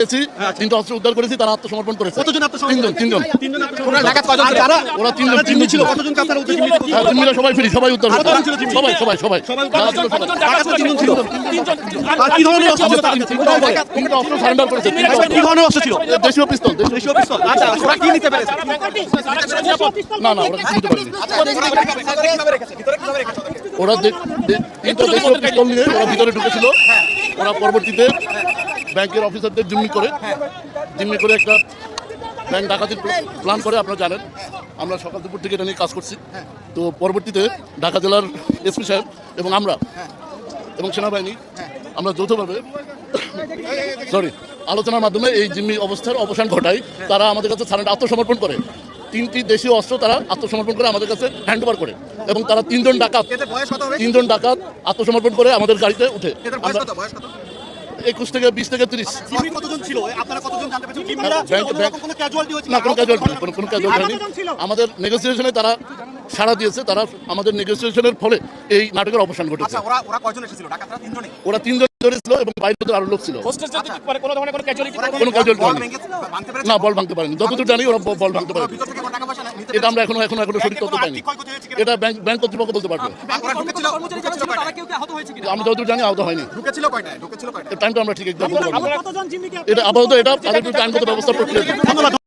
পেয়েছি তিনটা অস্ত্র উদ্ধার করেছি তারা আত্মসমর্পণ করেছে। কতজন তিনজন তিনজন। তিনজন আত্মসমর্পণ ডাকাত কয়জন ছিল? তারা ওরা তিনজন তারা ছিল? কতজন কাতার উদ্ধার জিম্মি ছিল? জিম্মিরা সবাই ফ্রি সবাই উদ্ধার করেছে। কতজন ছিল জিম্মি? সবাই সবাই সবাই। যারা ছিল সবাই। ডাকাত তো তিনজন। ছিল আর কি ধরনের অস্ত্র ছিল? তার কাছে? তিনটা অস্ত্র- সারেন্ডার করেছে। কি ধরনের অস্ত্র ছিল? দেশীয় পিস্তল দেশীয় দেশীয় পিস্তল। আচ্ছা ওরা কি নিতে পেরেছে? না না ওরা নিতে পারেনি কীভাবে রেখেছে? ভিতরে কীভাবে রেখেছে? ওরা দে- দে- তিনটা দেশীয় পিস্তল নিয়ে ওরা ভিতরে ঢুকেছিল। ওরা পরবর্তীতে ব্যাংকের অফিসারদের জিম্মি করে জিম্মি করে একটা ব্যাংক ডাকাতির প্ল্যান করে আপনারা জানেন। আমরা সকাল দুপুর থেকে এটা নিয়ে কাজ করছি। তো পরবর্তীতে ঢাকা জেলার এসপি সাহেব এবং আমরা এবং সেনাবাহিনী আমরা যৌথভাবে সরি আলোচনার মাধ্যমে এই জিম্মি অবস্থার অবসান ঘটাই। তারা আমাদের কাছে সারেন্ডার আত্মসমর্পণ করে। তিনটি দেশীয় অস্ত্র তারা আত্মসমর্পণ করে আমাদের কাছে হ্যান্ড ওভার করে এবং তারা তিনজন ডাকাত তিনজন ডাকাত আত্মসমর্পণ করে আমাদের গাড়িতে উঠে। একুশ থেকে বিশ থেকে তিরিশ। ছিল? না কোনো ক্যাজুয়ালিটি কোনো কোনো ক্যাজুয়ালিটি আমাদের নেগোসিয়েশনে তারা সাড়া দিয়েছে তারা আমাদের নেগোসিয়েশনের ফলে এই নাটকের অবসান ঘটেছে। আচ্ছা ওরা ওরা কয়জন এসেছিল? ডাকাতরা তিনজনই? ওরা তিনজন ধরেছিল এবং বাইরে তো আরও লোক ছিল। কোনো ধরনের কোনো ক্যাজুয়ালিটি না বল ভাঙতে পারেনি। যতদূর জানি ওরা বল ভাঙতে পারেনি। এটা আমরা এখনও এখনও এখনও সঠিক তথ্য পাইনি? এটা ব্যাংক ব্যাংক কর্তৃপক্ষ বলতে পারবে। আমি যতদূর জানি আহত হয়নি। টাইমটা আমরা ঠিক একদম এটা আপাতত এটা আইনগত ব্যবস্থা প্রক্রিয়া।